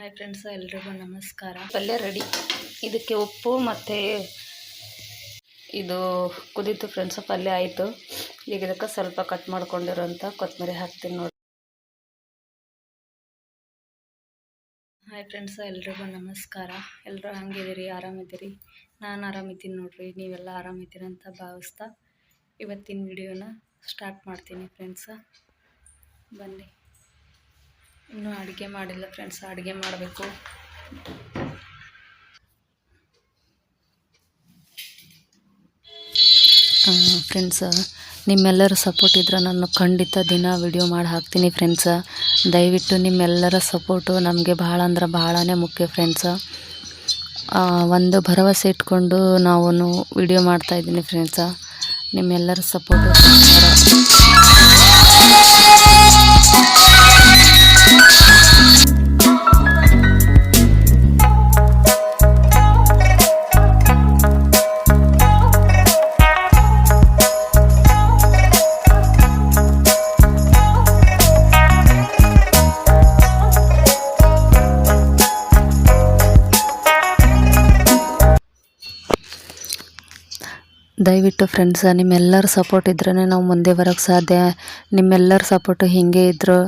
Hi friends ಎಲ್ರಿಗೂ ನಮಸ್ಕಾರ. ಪಲ್ಯ ರೆಡಿ ಇದಕ್ಕೆ ಉಪ್ಪು ಮತ್ತು ಇದು ಕುದೀತು ಫ್ರೆಂಡ್ಸ್ ಪಲ್ಯ ಆಯಿತು. ಈಗ ಇದಕ್ಕೆ ಸ್ವಲ್ಪ ಕಟ್ ಮಾಡ್ಕೊಂಡಿರೋಂಥ ಕೊತ್ತಂಬರಿ ಹಾಕ್ತೀನಿ ನೋಡಿ. ಹಾಯ್ ಫ್ರೆಂಡ್ಸ್ ಎಲ್ರಿಗೂ ನಮಸ್ಕಾರ. ಎಲ್ಲರೂ ಹಂಗಿದ್ದೀರಿ? ಆರಾಮಿದ್ದೀರಿ? ನಾನು ಆರಾಮಿದ್ದೀನಿ ನೋಡಿರಿ. ನೀವೆಲ್ಲ ಆರಾಮಿದ್ದೀರಿ ಅಂತ ಭಾವಿಸ್ತಾ ಇವತ್ತಿನ ವಿಡಿಯೋನ ಸ್ಟಾರ್ಟ್ ಮಾಡ್ತೀನಿ ಫ್ರೆಂಡ್ಸ ಬನ್ನಿ. ಇನ್ನೂ ಅಡುಗೆ ಮಾಡಿಲ್ಲ ಫ್ರೆಂಡ್ಸ್ ಅಡುಗೆ ಮಾಡಬೇಕು. ಫ್ರೆಂಡ್ಸ ನಿಮ್ಮೆಲ್ಲರ ಸಪೋರ್ಟ್ ಇದ್ರೆ ನಾನು ಖಂಡಿತ ದಿನ ವಿಡಿಯೋ ಮಾಡಿ ಹಾಕ್ತೀನಿ ಫ್ರೆಂಡ್ಸ ದಯವಿಟ್ಟು ನಿಮ್ಮೆಲ್ಲರ ಸಪೋರ್ಟು ನಮಗೆ ಭಾಳ ಅಂದ್ರೆ ಭಾಳನೇ ಮುಖ್ಯ ಫ್ರೆಂಡ್ಸ ಒಂದು ಭರವಸೆ ಇಟ್ಕೊಂಡು ನಾವು ವಿಡಿಯೋ ಮಾಡ್ತಾಯಿದ್ದೀನಿ ಫ್ರೆಂಡ್ಸ ನಿಮ್ಮೆಲ್ಲರ ಸಪೋರ್ಟು ದಯವಿಟ್ಟು ಫ್ರೆಂಡ್ಸ ನಿಮ್ಮೆಲ್ಲರ ಸಪೋರ್ಟ್ ಇದ್ರೇ ನಾವು ಮುಂದೆ ಬರೋಕ್ಕೆ ಸಾಧ್ಯ. ನಿಮ್ಮೆಲ್ಲರ ಸಪೋರ್ಟು ಹೀಗೆ ಇದ್ದರು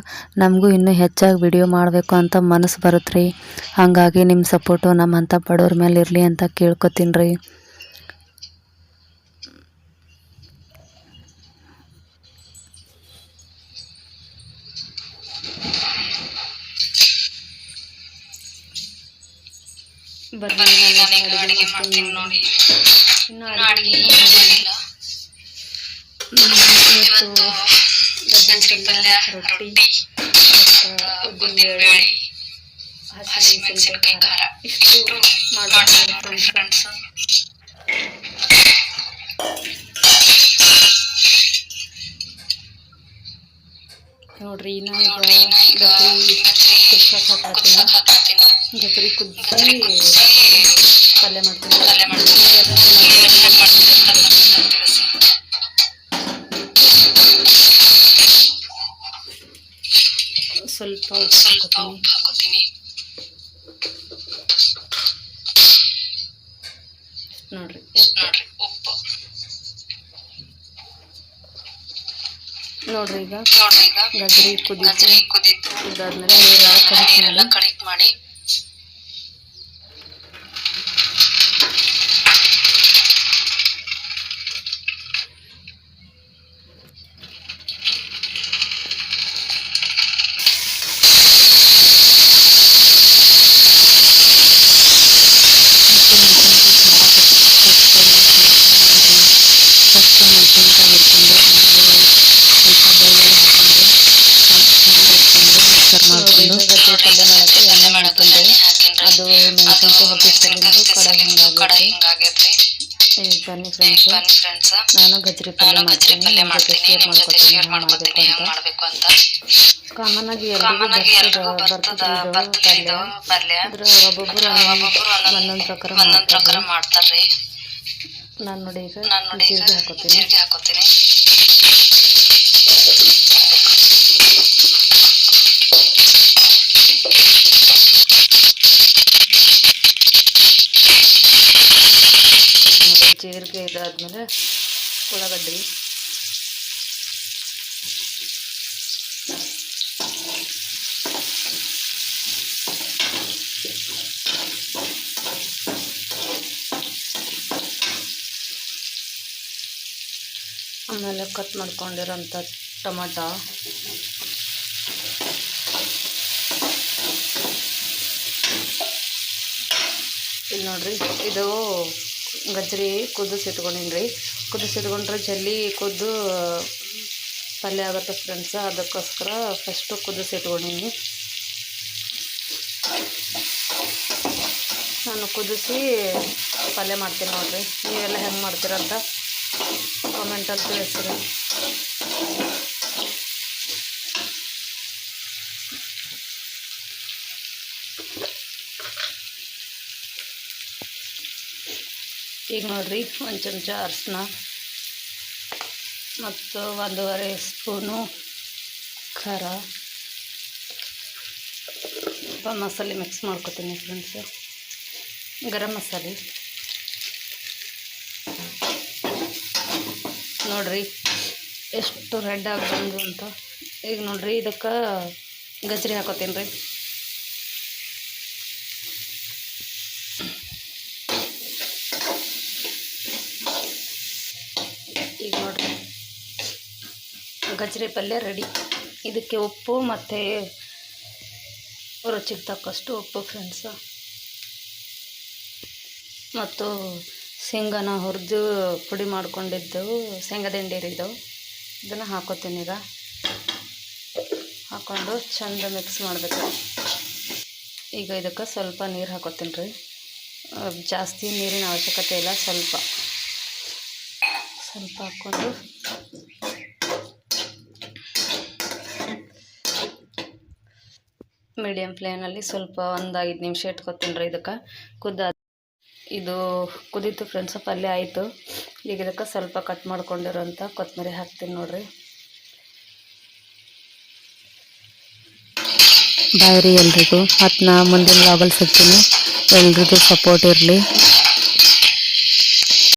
ನಮಗೂ ಇನ್ನೂ ಹೆಚ್ಚಾಗಿ ವಿಡಿಯೋ ಮಾಡಬೇಕು ಅಂತ ಮನಸ್ಸು ಬರುತ್ತೆ ರೀ ಹಾಗಾಗಿ ನಿಮ್ಮ ಸಪೋರ್ಟು ನಮ್ಮಂಥ ಬಡವ್ರ ಮೇಲೆ ಇರಲಿ ಅಂತ ಕೇಳ್ಕೊತೀನಿ ರೀ ಅಡುಗೆ ಮಾಡ್ತೀನಿ. ನೋಡಿ ಇನ್ನು ಅಡುಗೆ ಏನೂ ಮಾಡಿಲ್ಲ ಇವತ್ತು ಗಜ್ಜರಿ ಪಲ್ಯ ರೊಟ್ಟಿ ಮತ್ತು ಉದ್ದಿನಬೇಳೆ ಹಸಿಮೆಣಸಿನ್ಕಾಯಿ ಖಾರ ಇಷ್ಟು ಮಾಡ್ತೀನಿ ಫ್ರೆಂಡ್ಸ್ ನೋಡ್ರಿ ನಾ ಈಗ ಗಜ್ಜರಿ ಕುದ್ಸಕ್ಕೆ ಹಾಕತ್ತೀನಿ ಗಜ್ಜರಿ ಕುದಿಸಿ ಪಲ್ಯ ಮಾಡ್ತೀನಿ. ಸ್ವಲ್ಪ ಸ್ವಲ್ಪ ಉಪ್ಪು ಹಾಕೋತೀನಿ. ನೋಡ್ರಿ ನೋಡ್ರಿ ಉಪ್ಪು. ನೋಡ್ರಿ ಈಗ ಗಜ್ರಿ ಕುದಿ ಕುದೀತು ಇದಾದ್ಮೇಲೆ ನೀರೆಲ್ಲ ಕಡಿಕ್ ಮಾಡಿ. ಮಾಡ್ಕೊಂಡ್ರೆ ಅದು ಮೆಣಸಿನ್ಕಾಯಿ ಹೊತ್ತಿಸ್ಕೊಂಡು ಕಡೆ ಹಿಂಗಾಗೈತೆ ಈಗ ಬನ್ನಿ ಫ್ರೆಂಡ್ಸ್ ನಾನು ಗಜ್ರಿ ಪಲ್ಯ ಮಾಡ್ತೀನಿ ಜೊತೆ ಶೇರ್ ಮಾಡ್ಕೊತೀನಿ ಹೆಂಗೆ ಮಾಡಬೇಕು ಅಂತ. ಕಾಮನ್ ಆಗಿ ಎಲ್ರಿಗೂ ಬರ್ತದ ಇದು ಪಲ್ಯ. ಆದ್ರೆ ಒಬ್ಬೊಬ್ಬರು ಒಂದೊಂದು ಪ್ರಕಾರ ಒಂದೊಂದು ಪ್ರಕಾರ ಮಾಡ್ತಾರ್ರಿ. ನಾನು ನೋಡಿ ಈಗ ನಾನು ನೋಡಿ ಜೀರಿಗೆ ಹಾಕೋತೀನಿ. ಜೀರಿಗೆ ಹಾಕೋತೀನಿ. ಜೀರಿಗೆ ಇದಾದಮೇಲೆ ಉಳ್ಳಾಗಡ್ಡಿ. ಆಮೇಲೆ ಕಟ್ ಮಾಡ್ಕೊಂಡಿರೋಂಥ ಟೊಮಟ. ಇಲ್ಲಿ ನೋಡ್ರಿ ಇದು ಗಜ್ರಿ ಕುದಿಸಿಟ್ಕೊಂಡಿನಿ ರೀ. ಕುದಿಸಿಟ್ಕೊಂಡ್ರೆ ಜಲ್ಲಿ ಕುದ್ದು ಪಲ್ಯ ಆಗುತ್ತೆ ಫ್ರೆಂಡ್ಸ್ ಅದಕ್ಕೋಸ್ಕರ ಫಸ್ಟು ಕುದಿಸಿಟ್ಕೊಂಡಿನಿ ನಾನು ಕುದಿಸಿ ಪಲ್ಯ ಮಾಡ್ತೀನಿ ನೋಡಿರಿ. ನೀವೆಲ್ಲ ಹೆಂಗೆ ಮಾಡ್ತೀರಂತ ಕಾಮೆಂಟಲ್ಲಿ ತಿಳಿಸ್ರಿ. ಈಗ ನೋಡಿರಿ ಒಂದು ಚಮಚ ಅರಿಶಿನ ಮತ್ತು ಒಂದೂವರೆ ಸ್ಪೂನು ಖಾರ. ಮಸಾಲೆ ಮಿಕ್ಸ್ ಮಾಡ್ಕೊತೀನಿ ಫ್ರೆಂಡ್ಸ್ ಗರಂ ಮಸಾಲೆ. ನೋಡಿರಿ, ಎಷ್ಟು ರೆಡ್ ಆಗಿ ಬಂದು ಅಂತ. ಈಗ ನೋಡಿರಿ, ಇದಕ್ಕೆ ಗಜ್ರಿ ಹಾಕೋತೀನಿ ರೀ ಈಗ ನೋಡ್ರಿ ಗಜ್ರಿ ಪಲ್ಯ ರೆಡಿ. ಇದಕ್ಕೆ ಉಪ್ಪು ಮತ್ತು ರುಚಿಗೆ ತಕ್ಕಷ್ಟು ಉಪ್ಪು ಫ್ರೆಂಡ್ಸು ಮತ್ತು ಶೇಂಗಾನ ಹುರಿದು ಪುಡಿ ಮಾಡ್ಕೊಂಡಿದ್ದೆವು. ಶೇಂಗಾದ ಹಿಂಡಿ ಇದು ಇದನ್ನು ಹಾಕೋತೀನಿ ಈಗ. ಹಾಕ್ಕೊಂಡು ಚಂದ ಮಿಕ್ಸ್ ಮಾಡಬೇಕು. ಈಗ ಇದಕ್ಕೆ ಸ್ವಲ್ಪ ನೀರು ಹಾಕೋತೀನಿ ರೀ. ಜಾಸ್ತಿ ನೀರಿನ ಅವಶ್ಯಕತೆ ಇಲ್ಲ, ಸ್ವಲ್ಪ. ಸ್ವಲ್ಪ ಹಾಕ್ಕೊಂಡು ಮೀಡಿಯಮ್ ಫ್ಲೇಮಲ್ಲಿ ಸ್ವಲ್ಪ ಒಂದು ಐದು ನಿಮಿಷ ಇಟ್ಕೊತೀನಿ ರೀ ಇದಕ್ಕೆ. ಕುದ ಇದು ಕುದೀತು ಫ್ರೆಂಡ್ಸ್ ಪಲ್ಯ ಆಯಿತು. ಈಗ ಇದಕ್ಕೆ ಸ್ವಲ್ಪ ಕಟ್ ಮಾಡ್ಕೊಂಡಿರೋಂಥ ಕೊತ್ತಂಬರಿ ಹಾಕ್ತೀನಿ ನೋಡಿರಿ. ಬಾಯ್ ರೀ ಎಲ್ರಿಗೂ. ಮತ್ತು ನಾ ಮುಂದಿನ ಲಾಗಲ್ಲಿ ಸಿಗ್ತೀನಿ. ಎಲ್ರಿಗೂ ಸಪೋರ್ಟ್ ಇರಲಿ.